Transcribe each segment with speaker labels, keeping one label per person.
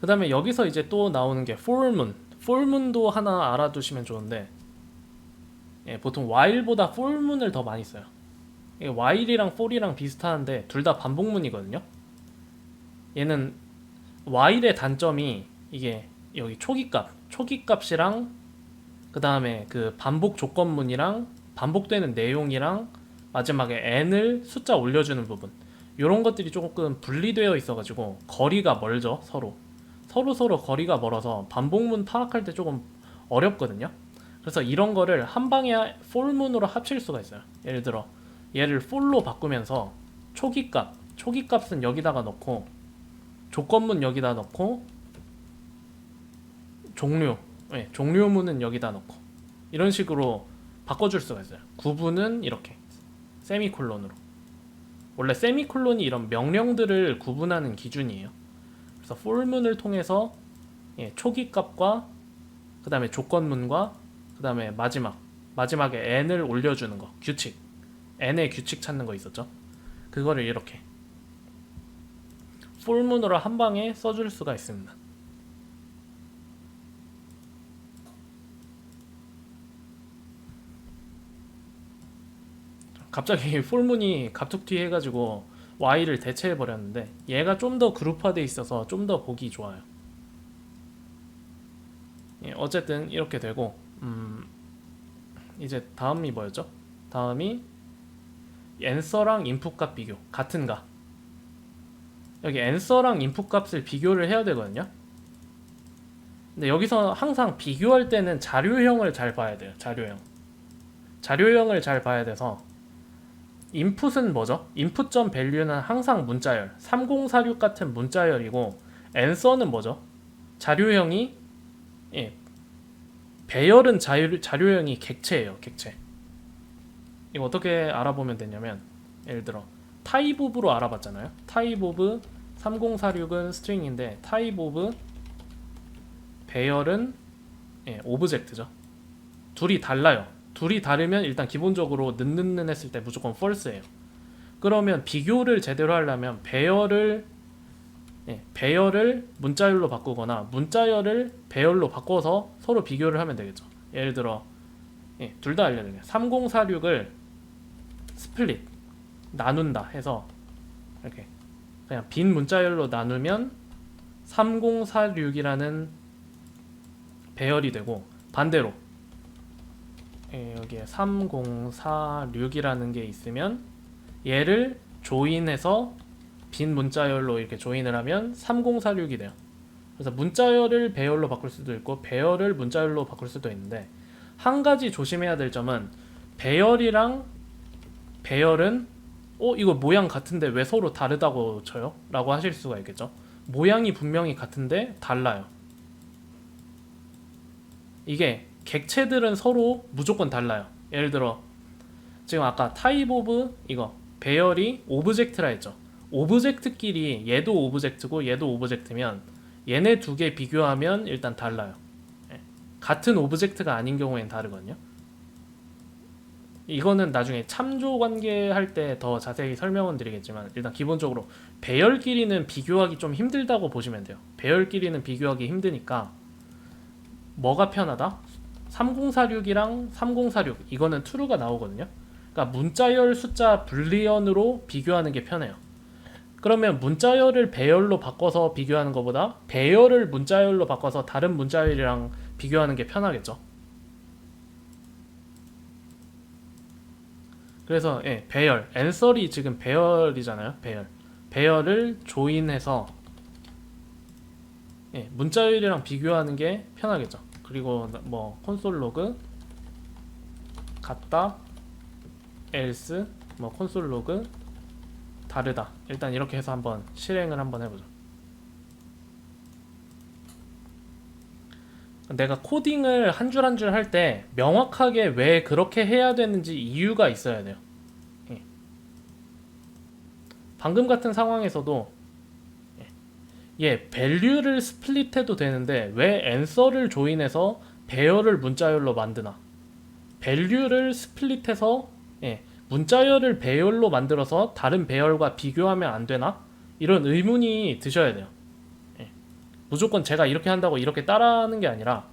Speaker 1: 그 다음에 여기서 이제 또 나오는 게 for문. for문도 하나 알아두시면 좋은데, 예, 보통 while보다 for문을 더 많이 써요. 이게 while이랑 for이랑 비슷하는데 둘 다 반복문이거든요. 얘는 while의 단점이 이게 여기 초기값, 초기값이랑 그 다음에 그 반복 조건문이랑 반복되는 내용이랑 마지막에 n을 숫자 올려주는 부분 이런 것들이 조금 분리되어 있어가지고 거리가 멀죠 서로 서로 서로 거리가 멀어서 반복문 파악할 때 조금 어렵거든요. 그래서 이런 거를 한 방에 for문으로 합칠 수가 있어요. 예를 들어 얘를 for로 바꾸면서 초기값, 초기값은 여기다가 넣고 조건문 여기다 넣고 종류, 예, 종료문은 여기다 넣고 이런 식으로 바꿔줄 수가 있어요. 구분은 이렇게 세미콜론으로. 원래 세미콜론이 이런 명령들을 구분하는 기준이에요. 그래서 for문을 통해서 예, 초기 값과 그 다음에 조건문과 그 다음에 마지막 마지막에 n을 올려주는 거 규칙 n의 규칙 찾는 거 있었죠. 그거를 이렇게 for문으로 한 방에 써줄 수가 있습니다. 갑자기 for문이 갑툭튀 해가지고 y를 대체해 버렸는데 얘가 좀 더 그룹화돼 있어서 좀 더 보기 좋아요. 예, 어쨌든 이렇게 되고 음, 이제 다음이 뭐였죠? 다음이 answer랑 input 값 비교 같은가? 여기 answer랑 input 값을 비교를 해야 되거든요. 근데 여기서 항상 비교할 때는 자료형을 잘 봐야 돼요. 자료형. 자료형을 잘 봐야 돼서 인풋은 뭐죠? 인풋 점 밸류는 항상 문자열 3046 같은 문자열이고 answer는 뭐죠? 자료형이 예, 배열은 자유, 자료형이 객체예요 객체 이거 어떻게 알아보면 되냐면 예를 들어 타입 오브로 알아봤잖아요 타입 오브 3046은 스트링인데 타입 오브 배열은 예, 오브젝트죠 둘이 달라요 둘이 다르면 일단 기본적으로 는는는 했을 때 무조건 false예요 그러면 비교를 제대로 하려면 배열을 예, 배열을 문자열로 바꾸거나 문자열을 배열로 바꿔서 서로 비교를 하면 되겠죠. 예를 들어 예, 둘 다 알려드릴게요. 3046을 스플릿 나눈다 해서 이렇게 그냥 빈 문자열로 나누면 3046이라는 배열이 되고 반대로 예, 여기에 3046이라는 게 있으면 얘를 조인해서 빈 문자열로 이렇게 조인을 하면 3046이 돼요. 그래서 문자열을 배열로 바꿀 수도 있고 배열을 문자열로 바꿀 수도 있는데 한 가지 조심해야 될 점은 배열이랑 배열은 어 이거 모양 같은데 왜 서로 다르다고 쳐요? 라고 하실 수가 있겠죠. 모양이 분명히 같은데 달라요. 이게 객체들은 서로 무조건 달라요. 예를 들어 지금 아까 타입 오브 이거 배열이 오브젝트라 했죠. 오브젝트끼리 얘도 오브젝트고 얘도 오브젝트면 얘네 두 개 비교하면 일단 달라요. 예. 같은 오브젝트가 아닌 경우엔 다르거든요. 이거는 나중에 참조 관계 할 때 더 자세히 설명은 드리겠지만 일단 기본적으로 배열끼리는 비교하기 좀 힘들다고 보시면 돼요. 배열끼리는 비교하기 힘드니까 뭐가 편하다? 3046이랑 3046 이거는 true가 나오거든요. 그러니까 문자열 숫자 불리언으로 비교하는 게 편해요. 그러면 문자열을 배열로 바꿔서 비교하는 것보다 배열을 문자열로 바꿔서 다른 문자열이랑 비교하는 게 편하겠죠. 그래서 예, 배열, 앤설이 지금 배열이잖아요. 배열. 배열을 조인해서 예, 문자열이랑 비교하는 게 편하겠죠. 그리고 뭐 콘솔 로그 같다 else 뭐 콘솔 로그 다르다. 일단 이렇게 해서 한번 실행을 한번 해보죠. 내가 코딩을 한 줄 한 줄 할 때 명확하게 왜 그렇게 해야 되는지 이유가 있어야 돼요. 예. 방금 같은 상황에서도 예, 예 밸류를 스플릿해도 되는데 왜 answer를 조인해서 배열을 문자열로 만드나? 밸류를 스플릿해서 예, 문자열을 배열로 만들어서 다른 배열과 비교하면 안 되나? 이런 의문이 드셔야 돼요. 예. 무조건 제가 이렇게 한다고 이렇게 따라하는 게 아니라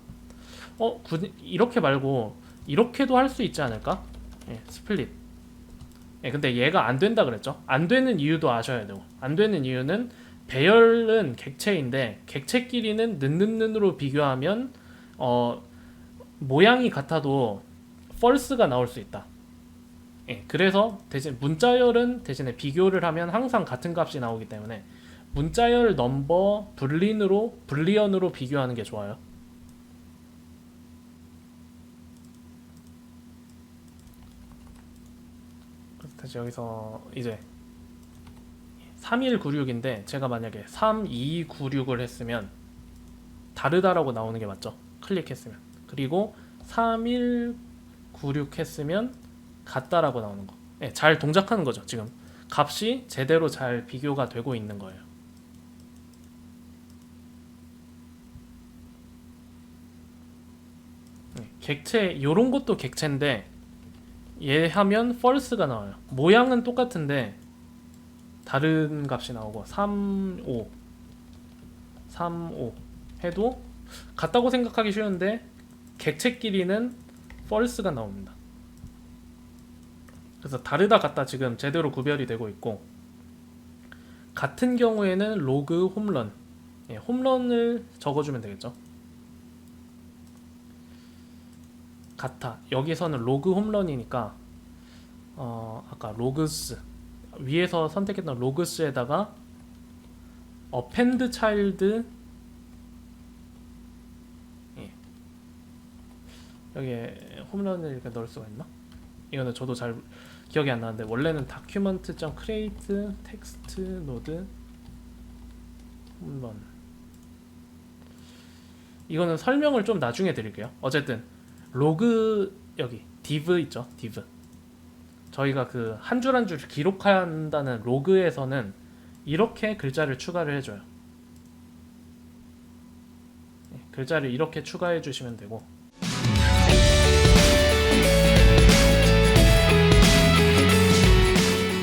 Speaker 1: 어 굳이 이렇게 말고 이렇게도 할 수 있지 않을까? 예, 스플릿. 예, 근데 얘가 안 된다 그랬죠? 안 되는 이유도 아셔야 되고 안 되는 이유는 배열은 객체인데 객체끼리는 는는는으로 비교하면 어 모양이 같아도 펄스가 나올 수 있다. 예, 그래서 대신 문자열은 대신에 비교를 하면 항상 같은 값이 나오기 때문에 문자열 넘버 불린으로 불리언으로 비교하는 게 좋아요. 다시 여기서 이제 3196인데 제가 만약에 3296을 했으면 다르다라고 나오는 게 맞죠? 클릭했으면 그리고 3196 했으면 같다라고 나오는 거. 예, 잘 동작하는 거죠. 지금 값이 제대로 잘 비교가 되고 있는 거예요. 예, 객체 요런 것도 객체인데 얘 하면 false가 나와요. 모양은 똑같은데 다른 값이 나오고 3, 5 3, 5 해도 같다고 생각하기 쉬운데 객체끼리는 false가 나옵니다. 그래서 다르다 같다 지금 제대로 구별이 되고 있고 같은 경우에는 로그 홈런. 예, 홈런을 적어주면 되겠죠. 같아. 여기서는 로그 홈런이니까 어 아까 로그스 위에서 선택했던 로그스에다가 어펜드 차일드 예. 여기에 홈런을 이렇게 넣을 수가 있나? 이거는 저도 잘 기억이 안 나는데 원래는 다큐먼트.create create 텍스트 노드 홈런 이거는 설명을 좀 나중에 드릴게요. 어쨌든 로그 여기 div 있죠 div 저희가 그 한 줄 한 줄 기록한다는 로그에서는 이렇게 글자를 추가를 해줘요. 예, 글자를 이렇게 추가해 주시면 되고